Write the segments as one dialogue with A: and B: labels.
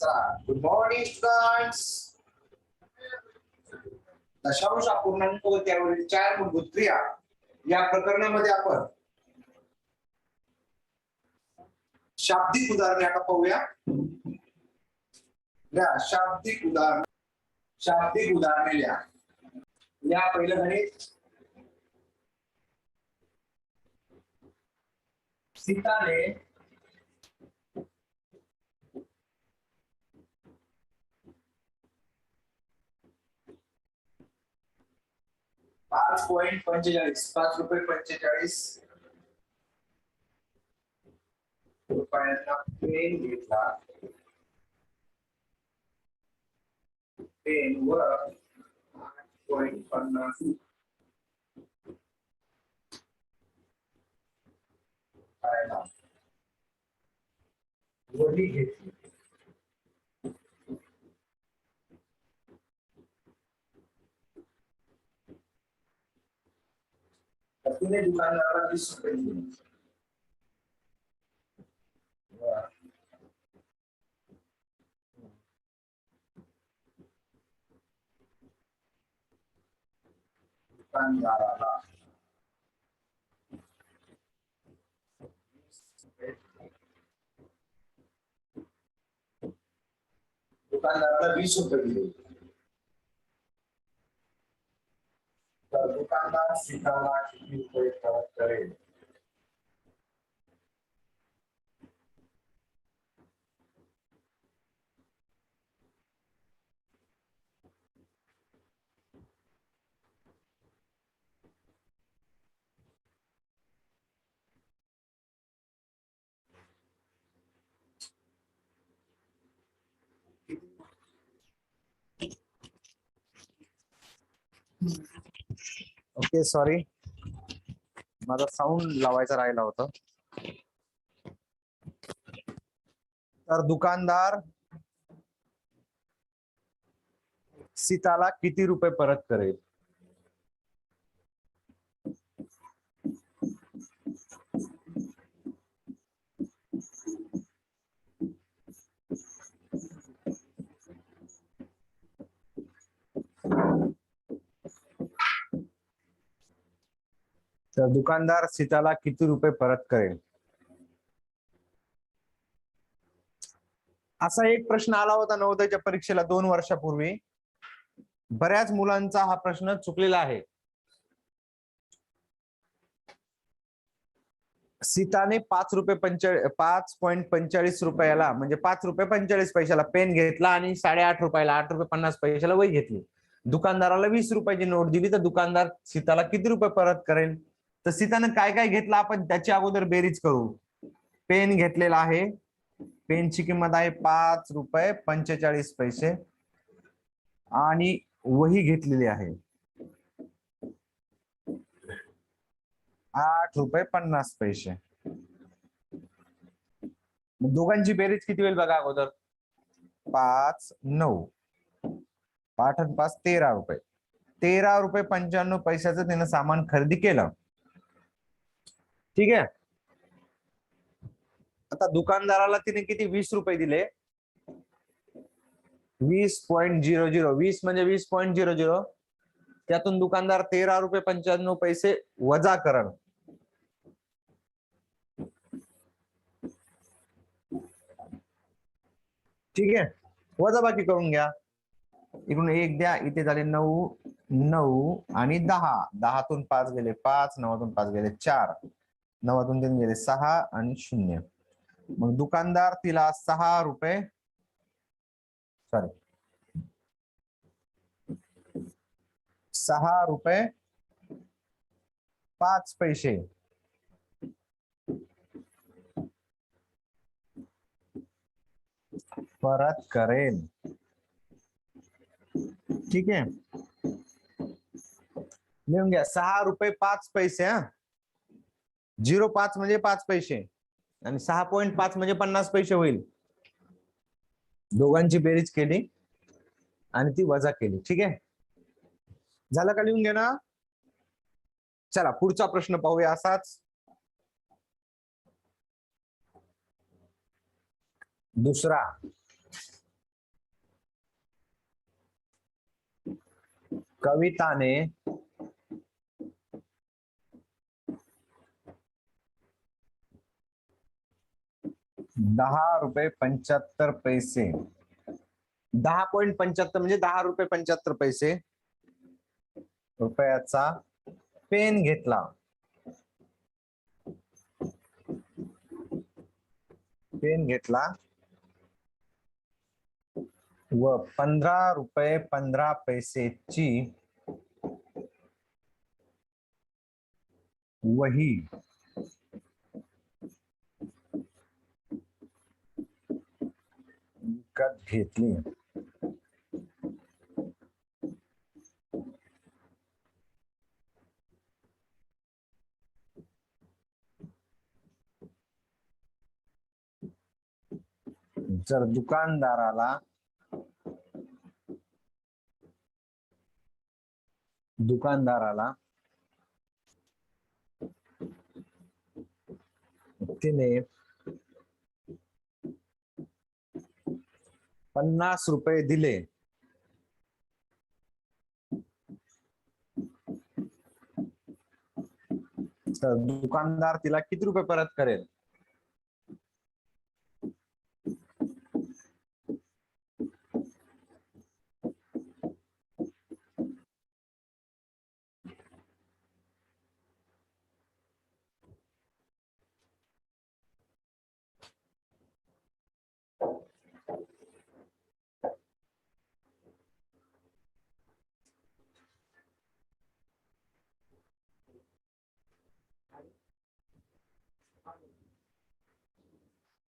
A: चला. Good morning students दशांश अपूर्णांक व त्यावरील चार मूलभूत क्रिया या प्रकरणामध्ये आपण शाब्दिक उदाहरणे आता पाहूया. या शाब्दिक उदाहरण शाब्दिक उदाहरणे लिहा. या पहिलं गणित. सीताने पाच पॉइंट पंचेचाळीस पाच रुपये पंचेचाळीस. रुपयांना पेन घेतला. पेन व आठ पॉइंट पन्नास. रुपयाला वही घेतली. तर तिने दुकानदाराला वीस रुपये दिले वा. दुकानदाराला दुकानदाराला वीस रुपये दिले तर दुकानदार सीताला किती रुपये परत करेल ओके सॉरी माझा साऊंड लावायचा राहिला होता. तर दुकानदार सीताला किती रुपये परत करेल? तर दुकानदार सीताला किती रुपये परत करेल? असा एक प्रश्न आला होता नवोदयच्या परीक्षेला दोन वर्षापूर्वी. बऱ्याच मुलांचा हा प्रश्न चुकलेला आहे. सीताने पाच रुपये पंचाळीस पाच पॉईंट पंचेचाळीस रुपयाला म्हणजे पाच रुपये पंचेचाळीस पैशाला पेन घेतला आणि साडेआठ रुपयाला आठ रुपये पन्नास पैशाला वही घेतली. दुकानदाराला वीस रुपयाची नोट दिली तर दुकानदार सीताला किती रुपये परत करेल? तर सीतानं काय काय घेतलं आपण त्याची अगोदर बेरीज करू. पेन घेतलेला आहे. पेनची किंमत आहे पाच रुपये पंचेचाळीस पैसे. आणि वही घेतलेली आहे. आठ रुपये पन्नास पैसे. दोघांची बेरीज किती होईल बघा अगोदर. पाच नऊ. पाच आणि पाच तेरा रुपये. तेरा रुपये पंच्याण्णव पैशाचं त्यानं सामान खरेदी केलं. ठीक आहे? आता दुकानदाराला तिने किती? वीस रुपये दिले. वीस पॉइंट झिरो झिरो वीस म्हणजे वीस पॉइंट झिरो झिरो त्यातून दुकानदार तेरा रुपये पंच्याण्णव पैसे वजा करण ठीक आहे? वजा बाकी करून घ्या. इकडून एक द्या. इथे झाले नऊ नऊ आणि दहा. दहातून पाच गेले पाच नवातून पाच गेले चार. नवातून तीन गेले सहा आणि शून्य. मग दुकानदार तिला सहा रुपये सॉरी सहा रुपये पाच पैसे. परत करेल. ठीक आहे. लिहून घ्या. सहा रुपये पाच पैसे हा. झिरो पाच म्हणजे पाच पैसे. आणि सहा पॉईंट पाच म्हणजे पन्नास पैसे होईल. दोघांची बेरीज केली आणि ती वजा केली. ठीक आहे? झालं का लिहून घे ना चला पुढचा प्रश्न पाहूया असाच. दुसरा. कविताने दहा रुपये पंच्याहत्तर पैसे. दहा पॉईंट पंच्याहत्तर म्हणजे दहा रुपये पंच्याहत्तर पैसे. रुपयाचा पेन घेतला. पेन घेतला. व पंधरा रुपये पंधरा पैसेची वही. विकत घेतली जर दुकानदाराला दुकानदाराला तिने पन्नास रुपये दिले. तर दुकानदार तिला किती रुपये परत करेल?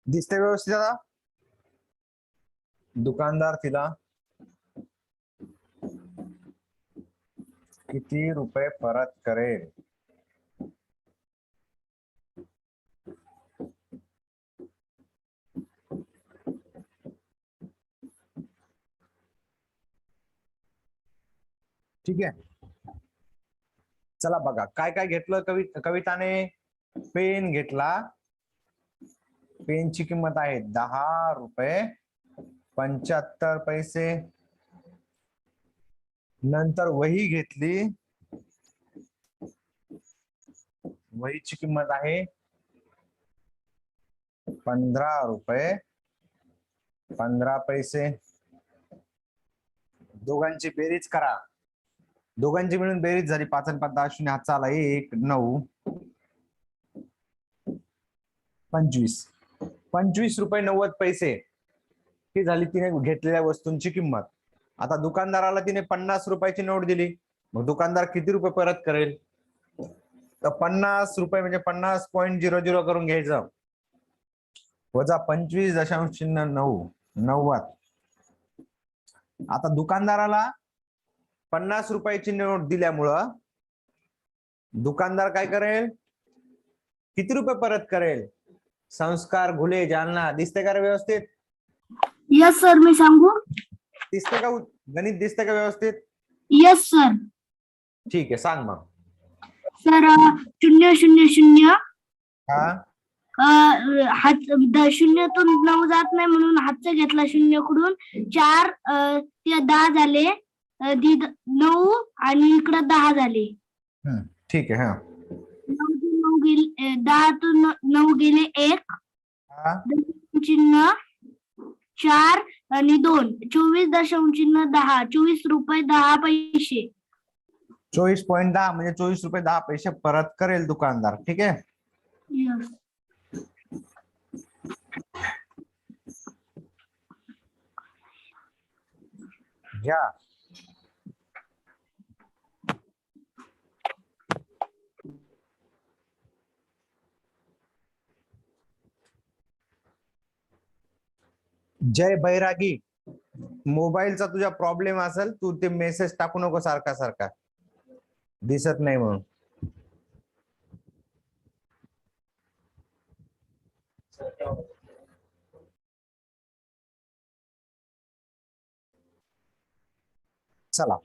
A: दिसते व्यवस्थित आता दुकानदार तिला. किती रुपये परत करेल? ठीक आहे. चला बघा काय काय घेतलं कवि कविताने? पेन घेतला. पेनची किंमत आहे दहा रुपये पंच्याहत्तर पैसे. नंतर वही घेतली. वहीची किंमत आहे पंधरा रुपये. पंधरा पैसे. दोघांची बेरीज करा. दोघांची मिळून बेरीज झाली. पाच आणि पाच दहा शून्य हात चाला एक नऊ. पंचवीस. पंचवीस रुपये नव्वद पैसे ही झाली तिने घेतलेल्या वस्तूंची किंमत. आता दुकानदाराला तिने पन्नास रुपयाची नोट दिली. मग दुकानदार किती रुपये परत करेल? तर पन्नास रुपये म्हणजे पन्नास पॉईंट झिरो झिरो करून घ्यायचं. वजा पंचवीस दशांश चिन्ह नऊ नव्वद. आता दुकानदाराला पन्नास रुपयाची नोट दिल्यामुळं दुकानदार काय करेल? किती रुपये परत करेल? संस्कार घुले जालना. दिसते का रे व्यवस्थित?
B: यस सर मी सांगू?
A: दिसते का उ- गणित दिसते का व्यवस्थित?
B: यस सर
A: ठीक आहे सांग मग.
B: सर शून्य शून्य शून्य.
A: हा?
B: अ, हात द- शून्यातून नऊ जात नाही म्हणून हातचा घेतला शून्यकडून. चार अ, ते दहा झाले. अ, नऊ आणि इकडं दहा झाले.
A: ठीक आहे हा.
B: गेले दहातून नऊ गेले एक चिन्ह चार आणि दोन. चोवीस दशांश चिन्ह दहा. चोवीस रुपये दहा पैसे.
A: चोवीस पॉईंट दहा म्हणजे चोवीस रुपये दहा पैसे परत करेल दुकानदार. ठीक आहे? घ्या. जय बैरागी. मोबाईलचा तुझा प्रॉब्लेम असेल तू ते मेसेज टाकू नको सारखा सारखा. दिसत नाही म्हणून. चला.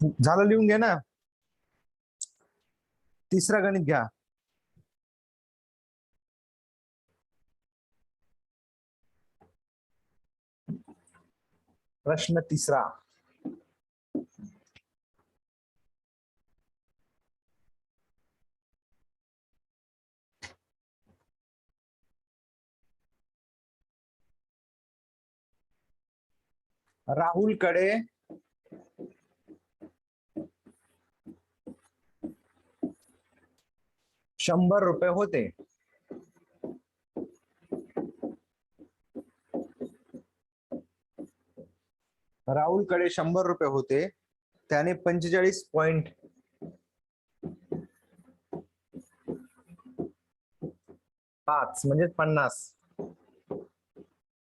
A: झालं लिहून घे ना. तिसरं गणित घ्या. प्रश्न तीसरा। राहुल कड़े। शंबर रुपये होते। राहुलकडे शंभर रुपये होते. त्याने पंचेचाळीस पॉइंट पाच म्हणजे पन्नास.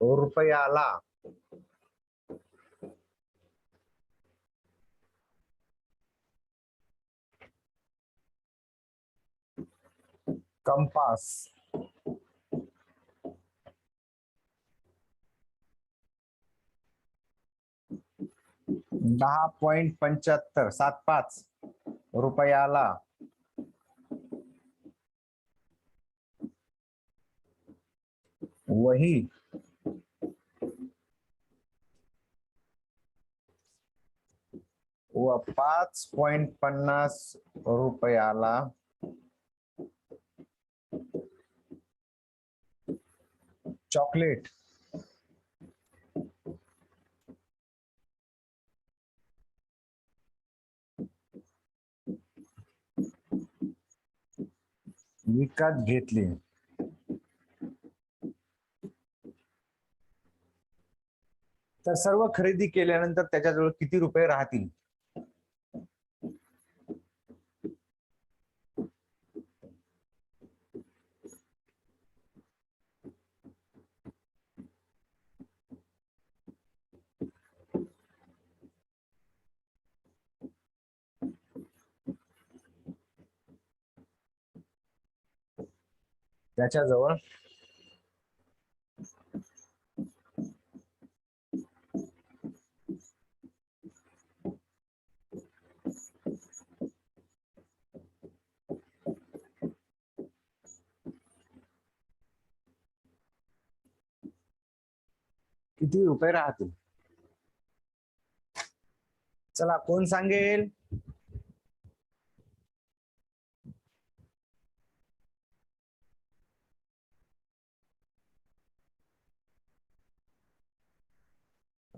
A: रुपयाला कंपास. दहा पॉइंट पंच्याहत्तर सात पाच रुपयाला. वही. व पाच पॉइंट पन्नास रुपयाला. चॉकलेट. विकत घेतली. तर सर्व खरेदी केल्यानंतर त्याच्याजवळ किती रुपये राहतील? त्याच्याजवळ किती रुपये राहतील? चला कोण सांगेल?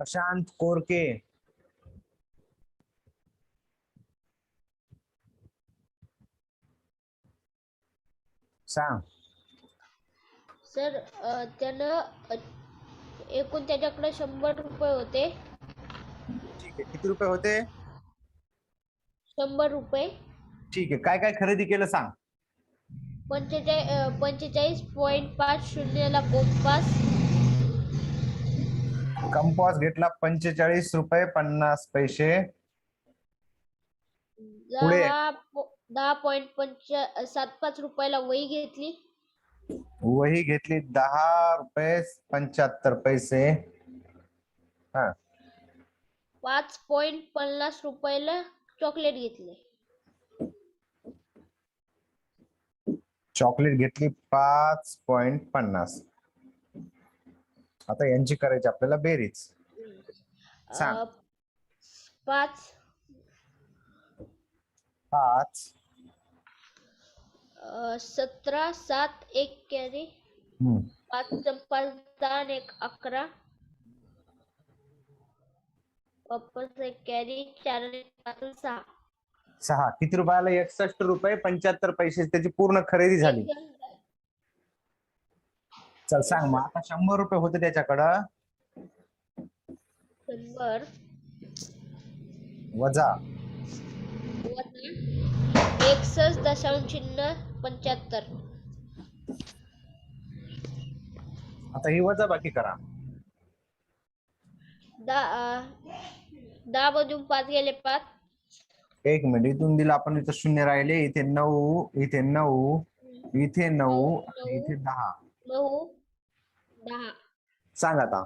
A: प्रशांत कोरके. सांग.
C: सर त्यानं एकूण त्याच्याकडे शंभर रुपये होते.
A: ठीक आहे. किती रुपये होते?
C: शंभर रुपये.
A: ठीक आहे. काय काय खरेदी केलं सांग.
C: पंचेचाळीस पंचेचाळीस पॉईंट पाच शून्यला कोंपास
A: कंपॉस घेतला पंचेचाळीस रुपये पन्नास पैसे. पुढे.
C: दहा पो- दहा पॉईंट पंच सात पाच रुपयाला वही घेतली.
A: वही घेतली दहा रुपये पंच्याहत्तर पैसे. हा.
C: पाच पॉईंट पन्नास रुपयाला चॉकलेट घेतले.
A: चॉकलेट घेतली पाच पॉइंट पन्नास. आता यांची करायची आपल्याला बेरीज. सांग.
C: पाच.
A: पाच.
C: सतरा सात एक कॅरी. पाच पाच दहा एक अकरा. वापस एक कॅरी चार आणि पाच आणि सहा.
A: सहा. किती रुपयाला एकसष्ट रुपये पंच्याहत्तर पैसे त्याची पूर्ण खरेदी झाली. चल सांग मग. आता शंभर रुपये होते त्याच्याकडं.
C: शंभर.
A: वजा.
C: एकसष्ट दशांश चिन्ह पंच्याहत्तर.
A: आता ही वजा बाकी करा.
C: दहा दहा मधून पाच गेले पाच.
A: एक मिनिट इथून दिलं आपण इथं शून्य राहिले इथे नऊ इथे नऊ इथे नऊ आणि इथे दहा.
C: नऊ दहा.
A: सांग आता.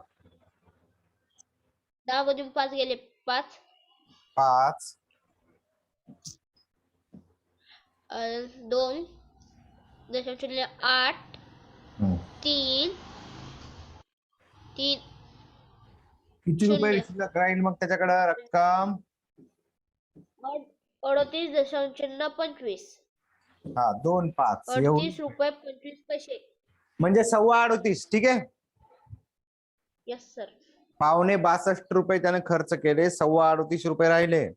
C: दहा मधून पाच गेले. पाच.
A: पाच.
C: अं, दोन. दशांश चिन्ह आठ.
A: हम्म.
C: तीन. तीन.
A: किती रुपये
C: शून्य.
A: शिल्लक राहील मग त्याच्याकडं? रक्कम?
C: अड- अडतीस दशांश पंचवीस.
A: हा दोन पाच. एवढी.
C: अडतीस रुपये पंचवीस पैसे.
A: म्हणजे सव्वा अडतीस ठीक आहे?
C: यस सर
A: पावणे बासष्ट रुपये त्याने खर्च केले सव्वा अडतीस रुपये राहिले.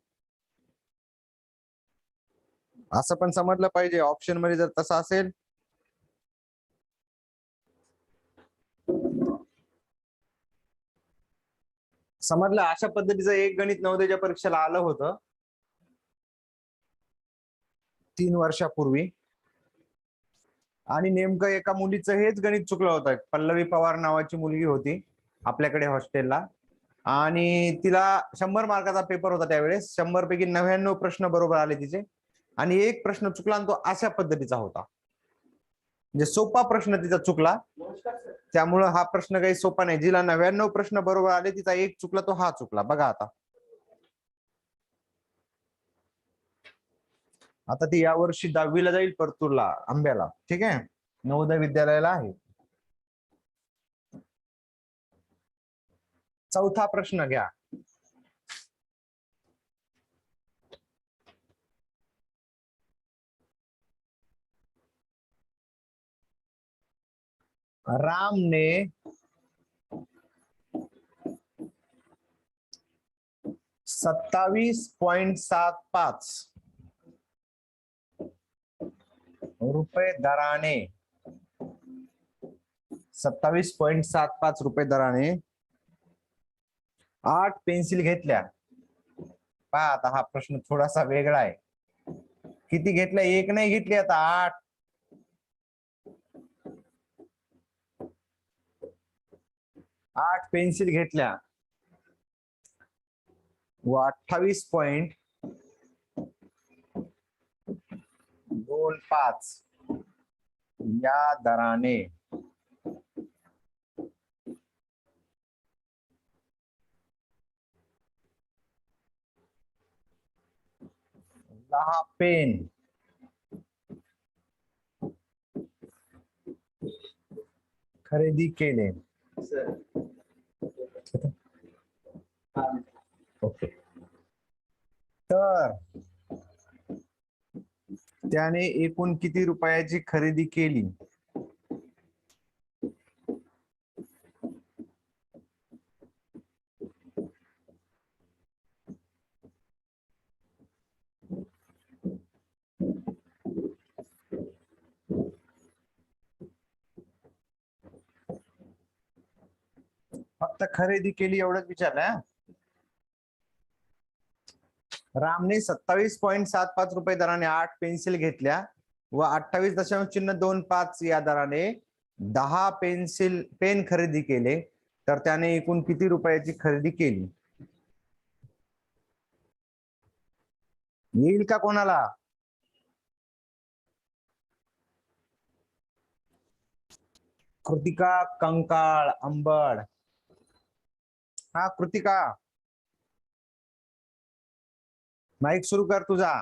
A: असं पण समजलं पाहिजे ऑप्शनमध्ये जर तसं असेल. समजलं? अशा पद्धतीचं एक गणित नवोदयच्या परीक्षेला आलं होतं. तीन वर्षापूर्वी. आणि नेमकं एका मुलीचं हेच गणित चुकलं होतं. पल्लवी पवार नावाची मुलगी होती आपल्याकडे हॉस्टेलला. आणि तिला शंभर मार्काचा पेपर होता त्यावेळेस. शंभर पैकी नव्याण्णव प्रश्न बरोबर आले तिचे. आणि एक प्रश्न चुकला आणि तो अशा पद्धतीचा होता. म्हणजे सोपा प्रश्न तिचा चुकला. त्यामुळं हा प्रश्न काही सोपा नाही. जिला नव्याण्णव प्रश्न बरोबर आले तिचा एक चुकला तो हा चुकला. बघा आता. आता ती यावर्षी दहावीला जाईल परतूरला आंब्याला. ठीक आहे? नवोदय विद्यालयाला आहे. चौथा प्रश्न घ्या. रामने सत्तावीस पॉइंट सात पाच रुपये दराने. सत्तावीस पॉइंट सात पाच रुपये दराने. आठ पेन्सिल घेतल्या. पहा आता हा प्रश्न थोडासा वेगळा आहे. किती घेतल्या? एक नाही घेतली आता आठ. आठ पेन्सिल घेतल्या. व अठ्ठावीस पॉइंट दोन पाच. या दराने. दहा पेन. खरेदी केले. ओके. तर त्याने एकूण किती रुपयाची खरेदी केली फक्त खरेदी केली एवढंच विचारलं हा? रामने सत्तावीस पॉईंट सात पाच रुपये दराने आठ पेन्सिल घेतल्या व अठ्ठावीस दशांश चिन्ह दोन पाच या दराने दहा पेन्सिल पेन खरेदी केले. तर त्याने एकूण किती रुपयाची खरेदी केली? येईल का कोणाला? कृतिका कंकाळ अंबड. हा कृतिका. माईक सुरू कर तुझा.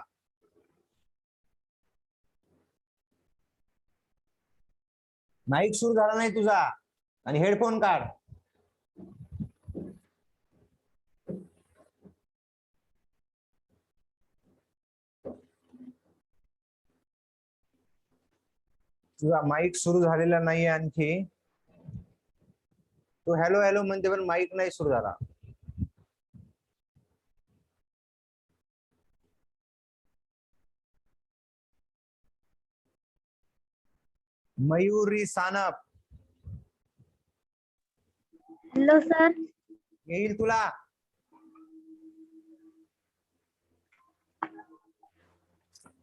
A: माईक सुरू झाला नाही तुझा. आणि हेडफोन काढ. तुझा माईक सुरू झालेला नाही आणखी. तू हॅलो हॅलो म्हणते पण माईक नाही सुरू झाला. मयुरी सानप.
D: Hello sir.
A: येईल तुला.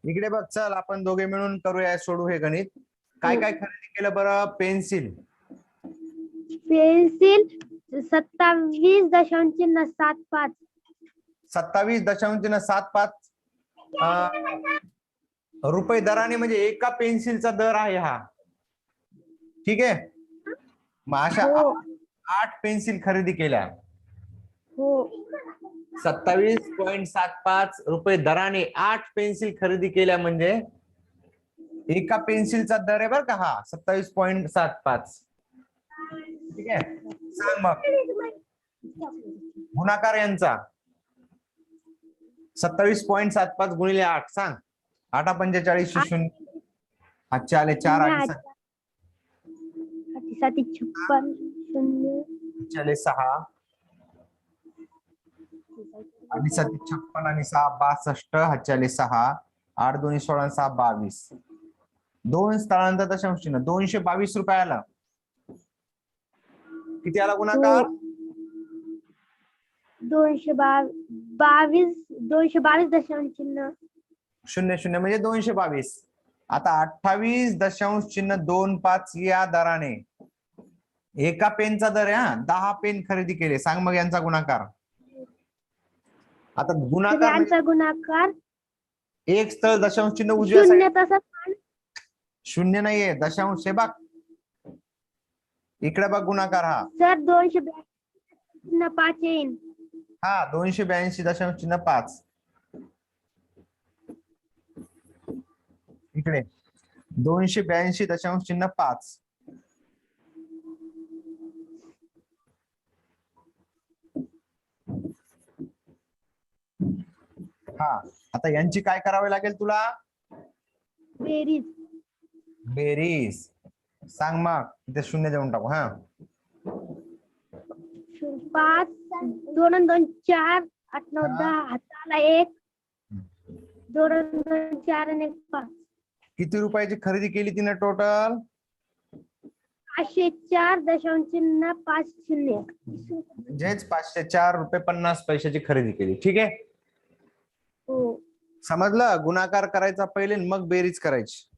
A: इकडे बघ चल आपण दोघे मिळून करूया सोडू हे गणित. काय काय खरेदी केलं बरं? पेन्सिल.
D: पेन्सिल सत्तावीस दशांश चिन्ह सात पाच.
A: सत्तावीस दशांश सात पाच. अं, रुपये दराने म्हणजे एका पेन्सिलचा दर आहे हा. ठीक आहे? मग अशा
D: हो.
A: आठ पेन्सिल खरेदी केल्या.
D: हो.
A: सत्तावीस पॉइंट सात पाच रुपये दराने आठ पेन्सिल खरेदी केल्या म्हणजे? एका पेन्सिलचा दर आहे बरं का हा सत्तावीस पॉइंट सात पाच. ठीक आहे? सांग मग. गुणाकार यांचा. सत्तावीस पॉइंट सात पाच गुणिले आठ सांग. आठा पंचेचाळीस शून्य. आजचे आले चार आठ
D: साती छप्पन शून्य.
A: सहा. आणि सती छप्पन आणि सहा बासष्ट. हातच्याले सहा. आठ दोन्ही सोळा सहा बावीस. दोन स्थळांचा दशांश चिन्ह. दोनशे बावीस रुपये आला किती आला गुणाकार?
D: दोनशे बाव बावीस दोनशे बावीस दशांश चिन्ह.
A: शून्य शून्य. म्हणजे दोनशे बावीस. आता अठ्ठावीस दशांश चिन्ह दोन पाच या दराने. एका पेनचा दर आहे हा. दहा पेन खरेदी केले. सांग मग यांचा गुणाकार. आता गुणाकार म्हणजे
D: यांचा गुणाकार
A: एक स्थळ दशांश चिन्ह उजव्या
D: शून्य
A: नाहीये. दशांश हे बघ. इकडे बघ गुणाकार हा.
D: सर दोनशे ब्याऐंशी पाच येईन.
A: हा दोनशे ब्याऐंशी दशांश चिन्ह पाच. इकडे. दोनशे ब्याऐंशी दशांश चिन्ह पाच. हा. आता यांची काय करावी लागेल तुला?
D: बेरीज.
A: बेरीज. सांग मग इथे शून्य देऊन टाकू हा.
D: पाच दोन आणि दोन चार आठ नऊ. दहा हाताला एक. दोन आणि दोन चार आणि एक पाच.
A: किती रुपयाची खरेदी केली तिने टोटल
D: पाचशे चार दशांश चिन्ह पाच शून्य.
A: म्हणजेच पाचशे चार रुपये पन्नास पैशाची खरेदी केली. ठीक आहे?
D: हो.
A: समजलं? गुणाकार करायचा पहिले मग बेरीज करायची.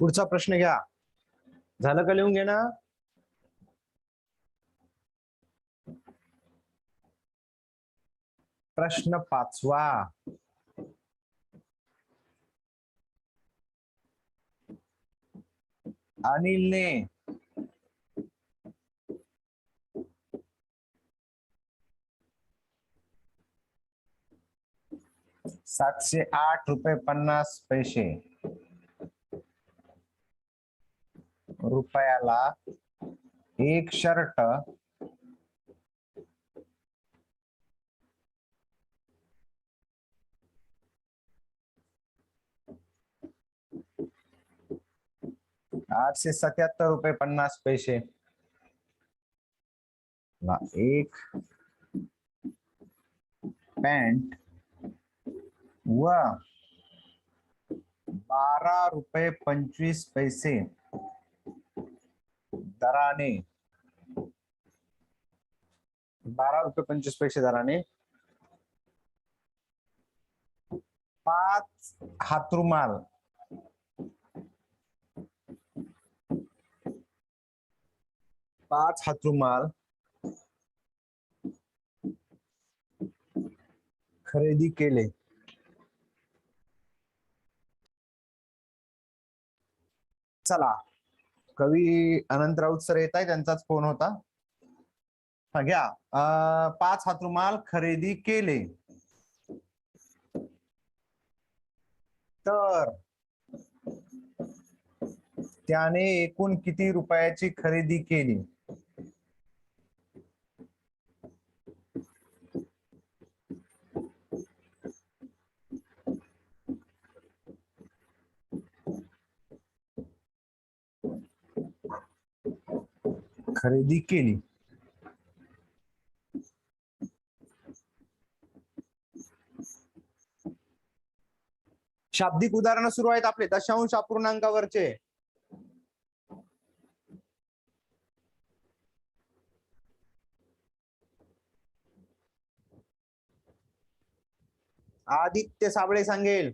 A: पुढचा प्रश्न घ्या. झालं का लिहून घेणं? प्रश्न पाचवा. अनिलने सातशे आठ रुपये पन्नास पैसे रुपयाला एक शर्ट. आठशे सत्याहत्तर रुपये पन्नास पैसे. एक पॅन्ट व बारा रुपये पंचवीस पैसे. दराने बारा रुपये पंचवीस पैसे दराने पाच हातरुमाल. पाच हातरुमाल खरेदी केले. चला. कवी अनंत राऊत सर येत आहे त्यांचाच फोन होता. घ्या. पाच हातरुमाल खरेदी केले. तर त्याने एकूण किती रुपयाची खरेदी केली? खरेदी केली. शाब्दिक उदाहरणं सुरू आहेत आपले. दशांश अपूर्णांकावरचे. आदित्य साबळे सांगेल.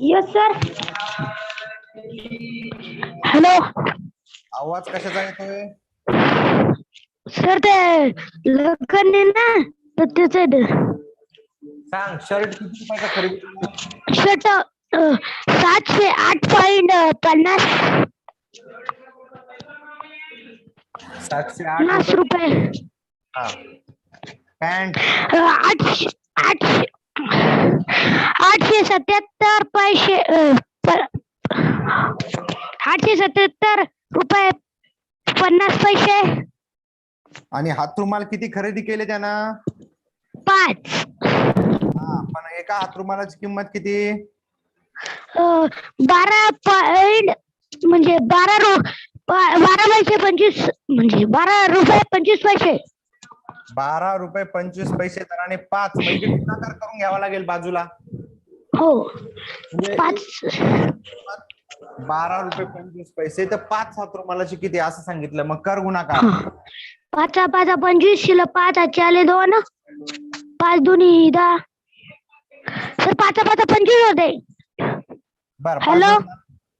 D: यस सर हॅलो
A: आवाज कशाचा येतोय?
D: सर ते लग्न आहे ना? तर त्याच
A: सांग शर्ट किती रुपयाचा खरेदी? केला?
D: शर्ट सातशे आठ पॉइंट पन्नास.
A: सातशे आठ
D: पन्नास
A: रुपये.
D: रुपये.
A: हा. पॅन्ट
D: अ, आठशे आठशे आठशे सत्याहत्तर पैसे अ, प- आठशे सत्याहत्तर रुपये पन्नास पैसे.
A: आणि हात रुमाल किती खरेदी केले त्यानं?
D: पाच.
A: हा पण एका हात रुमालाची किंमत किती?
D: अ, बारा पॉइंट म्हणजे बारा रु बा- बारा पैसे पंचवीस म्हणजे बारा रुपये पंचवीस पैसे.
A: बारा रुपये पंचवीस पैसे तर आणि पाच म्हणजे गुणाकार करून घ्यावा लागेल बाजूला.
D: हो.
A: म्हणजे
D: पाच
A: बारा रुपये पंचवीस पैसे. तर पाच हात रुमालाची किती असं सांगितलं. मग कर गुणाकार
D: पाच पाच पंचवीस शिल पाच आले दोन. पाच दोन्ही दहा. सर पाच पाच पंचवीस होते.
A: बर
D: Hello?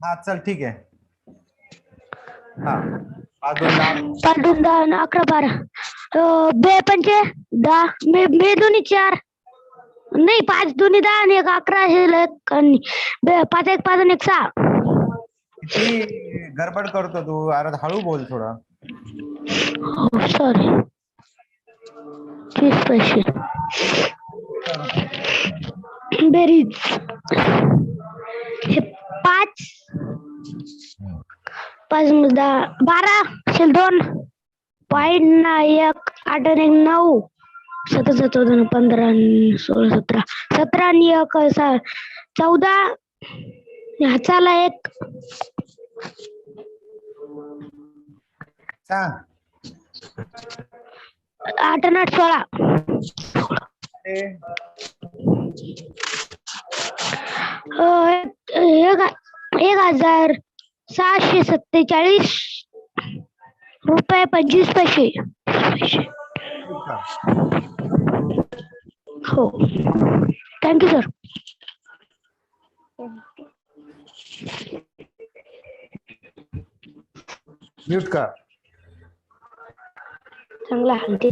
A: हा चल ठीक आहे. हा पाच दोन दहा.
D: पाच दोन दहा आणि अकरा बारा. अं, बे पंचे दहा. मे मे दोन्ही चार. नाही पाच दोन्ही दहा आणि एक अकरा आणि बे पाच एक पाच आणि एक सहा.
A: किती गडबड करतो तू? अरे हळू बोल थोडा.
D: सॉरी तीस पैसे बेरीज हे पाच. पाच न दहा बारा. शेल दोन. पॉईंट एक. आठ आणि एक नऊ. सतरा चौदा पंधरा सोळा सतरा. सतरा आणि एक चौदा. ह्याचाला एक.
A: सांग.
D: आठ आठ सोळा एक हजार सहाशे सत्तेचाळीस रुपये पंचवीस पैसे. हो. थँक्यू सर
A: म्यूट कर.
D: चांगला हलते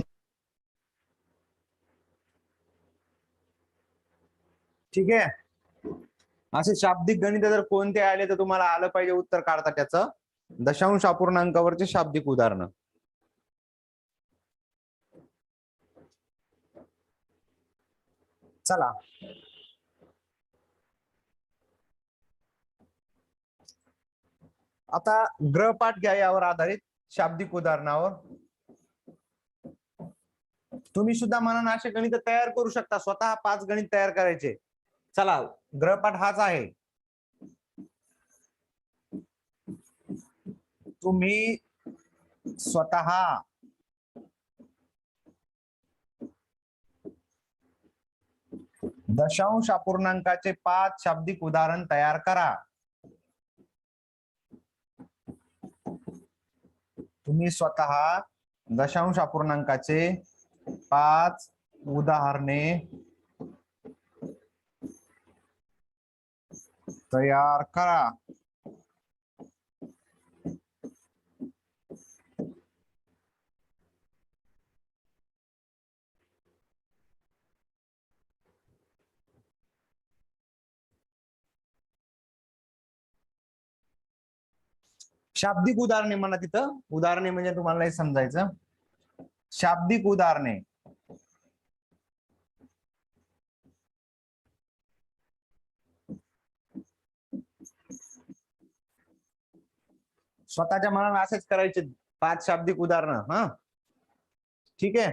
A: ठीक आहे. असे शाब्दिक गणित जर कोणते आले तर तुम्हाला आलं पाहिजे उत्तर काढता त्याचं. दशांश अपूर्णांकावरचे शाब्दिक उदाहरण. चला. आता ग्रहपाठ घ्या यावर आधारित शाब्दिक उदाहरणावर. तुम्ही सुद्धा मनानं असे गणित तयार करू शकता. स्वतः पाच गणित तयार करायचे. चला ग्रहपाठ हाच आहे. तुम्ही स्वतः दशांश अपूर्णांकाचे पाच शाब्दिक उदाहरण तयार करा. तुम्ही स्वतः दशांश अपूर्णांकाचे पाच उदाहरणे तयार करा. शाब्दिक उदाहरणे म्हणा तिथं. उदाहरणे म्हणजे तुम्हाला हे समजायचं. शाब्दिक उदाहरणे. स्वतःच्या मनाला असेच करायचे पाच शाब्दिक उदाहरणं हा? ठीक आहे?